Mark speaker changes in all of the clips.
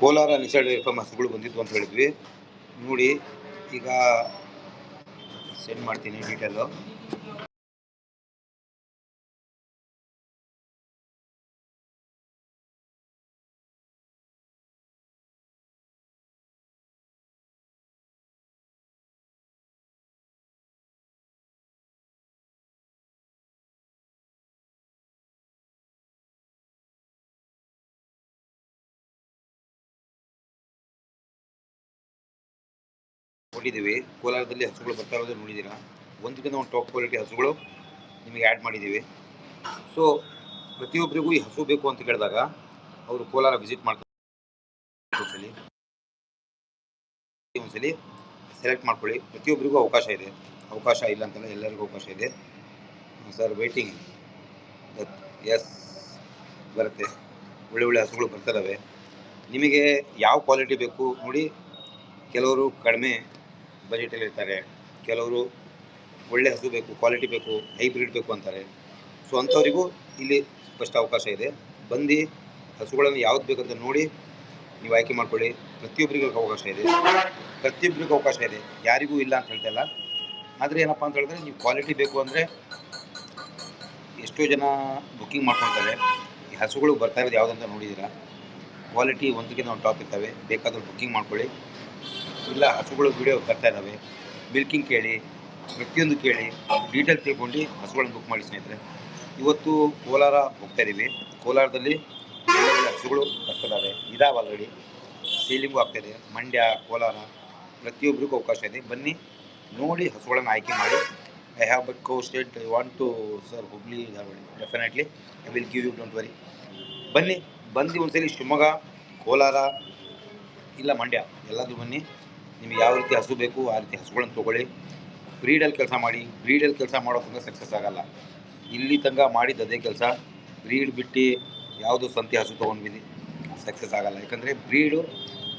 Speaker 1: ಕೋಲಾರ ನಿಸರ್ಗ ಎಫ್ ಹಸುಗಳು ಬಂದಿತ್ತು ಅಂತ ಹೇಳಿದ್ವಿ. ನೋಡಿ ಈಗ ಸೆಂಡ್ ಮಾಡ್ತೀನಿ ಡೀಟೇಲು ಕೊಟ್ಟಿದ್ದೀವಿ ಕೋಲಾರದಲ್ಲಿ ಹಸುಗಳು ಬರ್ತಾ ಇರೋದು ನೋಡಿದ್ದೀರಾ? ಒಂದಕ್ಕಿಂತ ಒಂದು ಟಾಪ್ ಕ್ವಾಲಿಟಿ ಹಸುಗಳು ನಿಮಗೆ ಆ್ಯಡ್ ಮಾಡಿದ್ದೀವಿ. ಸೊ ಪ್ರತಿಯೊಬ್ಬರಿಗೂ ಈ ಹಸು ಬೇಕು ಅಂತ ಕೇಳಿದಾಗ ಅವರು ಕೋಲಾರ ವಿಸಿಟ್ ಮಾಡ್ತಾರೆ. ಒಂದ್ಸಲಿ. ಒಂದ್ಸಲಿ ಸೆಲೆಕ್ಟ್ ಮಾಡ್ಕೊಳ್ಳಿ. ಪ್ರತಿಯೊಬ್ಬರಿಗೂ ಅವಕಾಶ ಇದೆ. ಅವಕಾಶ ಇಲ್ಲ ಅಂತಲ್ಲ ಎಲ್ಲರಿಗೂ ಅವಕಾಶ ಇದೆ. ಸರ್ ವೇಟಿಂಗ್ ಎಸ್ ಬರುತ್ತೆ. ಒಳ್ಳೆ ಒಳ್ಳೆ ಹಸುಗಳು ಬರ್ತಿದ್ದಾವೆ ನಿಮಗೆ ಯಾವ ಕ್ವಾಲಿಟಿ ಬೇಕು ನೋಡಿ. ಕೆಲವರು ಕಡಿಮೆ ಬಜೆಟಲ್ಲಿ ಇರ್ತಾರೆ ಕೆಲವರು ಒಳ್ಳೆ ಹಸು ಬೇಕು ಕ್ವಾಲಿಟಿ ಬೇಕು ಹೈಬ್ರಿಡ್ ಬೇಕು ಅಂತಾರೆ. ಸೊ ಅಂಥವರಿಗೂ ಇಲ್ಲಿ ಸ್ಪಷ್ಟ ಅವಕಾಶ ಇದೆ. ಬಂದು ಹಸುಗಳನ್ನು ಯಾವ್ದು ಬೇಕಂತ ನೋಡಿ ನೀವು ಆಯ್ಕೆ ಮಾಡ್ಕೊಳ್ಳಿ. ಪ್ರತಿಯೊಬ್ಬರಿಗೂ ಅವಕಾಶ ಇದೆ. ಪ್ರತಿಯೊಬ್ಬರಿಗೂ ಅವಕಾಶ ಇದೆ. ಯಾರಿಗೂ ಇಲ್ಲ ಅಂತ ಹೇಳ್ತಾ ಇಲ್ಲ. ಆದರೆ ಏನಪ್ಪ ಅಂತ ಹೇಳಿದ್ರೆ ನೀವು ಕ್ವಾಲಿಟಿ ಬೇಕು ಅಂದರೆ ಎಷ್ಟೋ ಜನ ಬುಕ್ಕಿಂಗ್ ಮಾಡ್ಕೊಳ್ತಾರೆ. ಈ ಹಸುಗಳು ಬರ್ತಾ ಇರೋದು ಯಾವುದಂತ ನೋಡಿದ್ದೀರಾ? ಕ್ವಾಲಿಟಿ ಒಂದಕ್ಕಿಂತ ಒಂದು ಟಾಪ್ ಇರ್ತವೆ ಬೇಕಾದ್ರೆ ಬುಕ್ಕಿಂಗ್ ಮಾಡ್ಕೊಳ್ಳಿ. ಇಲ್ಲ, ಹಸುಗಳು ವೀಡಿಯೋ ಬರ್ತಾ ಇದ್ದಾವೆ ಮಿಲ್ಕಿಂಗ್ ಕೇಳಿ, ಪ್ರತಿಯೊಂದು ಕೇಳಿ ಡೀಟೇಲ್ ತಿಳ್ಕೊಂಡು ಹಸುಗಳನ್ನು ಬುಕ್ ಮಾಡಿ ಸ್ನೇಹಿತರೆ. ಇವತ್ತು ಕೋಲಾರ ಹೋಗ್ತಾ ಇದ್ದೀವಿ ಕೋಲಾರದಲ್ಲಿ ಹಸುಗಳು ಬರ್ತಿದ್ದಾವೆ ಇದಾವೆ ಆಲ್ರೆಡಿ ಸೇಲಿಂಗು ಆಗ್ತಾಯಿದೆ ಮಂಡ್ಯ, ಕೋಲಾರ ಪ್ರತಿಯೊಬ್ಬರಿಗೂ ಅವಕಾಶ ಇದೆ. ಬನ್ನಿ, ನೋಡಿ ಹಸುಗಳನ್ನು ಆಯ್ಕೆ ಮಾಡಿ. I have but co state I want to sir Hubli definitely I will give you don't worry ಬನ್ನಿ, ಬಂದು ಒಂದ್ಸಲಿ ಶಿವಮೊಗ್ಗ, ಕೋಲಾರ, ಇಲ್ಲ ಮಂಡ್ಯ, ಎಲ್ಲಾದರೂ ಬನ್ನಿ. ನಿಮಗೆ ಯಾವ ರೀತಿ ಹಸು ಬೇಕು, ಆ ರೀತಿ ಹಸುಗಳನ್ನು ತೊಗೊಳ್ಳಿ. ಬ್ರೀಡಲ್ಲಿ ಕೆಲಸ ಮಾಡಿ ಬ್ರೀಡಲ್ಲಿ ಕೆಲಸ ಮಾಡೋ ತನಕ ಸಕ್ಸಸ್ ಆಗಲ್ಲ. ಇಲ್ಲಿ ತನಕ ಮಾಡಿದ್ದು ಅದೇ ಕೆಲಸ. ಬ್ರೀಡ್ ಬಿಟ್ಟು ಯಾವುದು ಸಂತೆ ಹಸು ತೊಗೊಂಡ್ಬಿದ್ದು ಸಕ್ಸಸ್ ಆಗಲ್ಲ. ಯಾಕಂದರೆ ಬ್ರೀಡು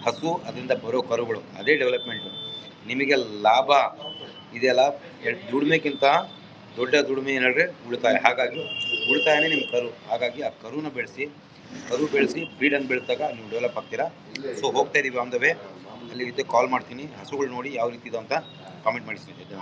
Speaker 1: ಹಸು ಅದರಿಂದ ಬರೋ ಕರುಗಳು, ಅದೇ ಡೆವಲಪ್ಮೆಂಟು ನಿಮಗೆ ಲಾಭ ಇದೆಯಲ್ಲ ದುಡಿಮೆಗಿಂತ ದೊಡ್ಡ ದುಡಿಮೆ ಏನು ಹೇಳಿದ್ರೆ ಉಳಿತಾಯ. ಹಾಗಾಗಿ ಉಳಿತಾಯನೇ ನಿಮ್ಮ ಕರು. ಹಾಗಾಗಿ ಆ ಕರುನ ಬೆಳೆಸಿ, ಕರು ಬೆಳೆಸಿ ಬ್ರೀಡನ್ನು ಬೆಳೆದಾಗ ನೀವು ಡೆವಲಪ್ ಆಗ್ತೀರಾ. ಸೊ ಹೋಗ್ತಾ ಇದ್ದೀವಿ ಆನ್ ದ ವೇ ಅಲ್ಲಿ ಕಾಲ್ ಮಾಡ್ತೀನಿ. ಹಸುಗಳು ನೋಡಿ ಯಾವ ರೀತಿ ಇದೆ ಅಂತ ಕಾಮೆಂಟ್ ಮಾಡಿ ಸ್ನೇಹಿತರೆ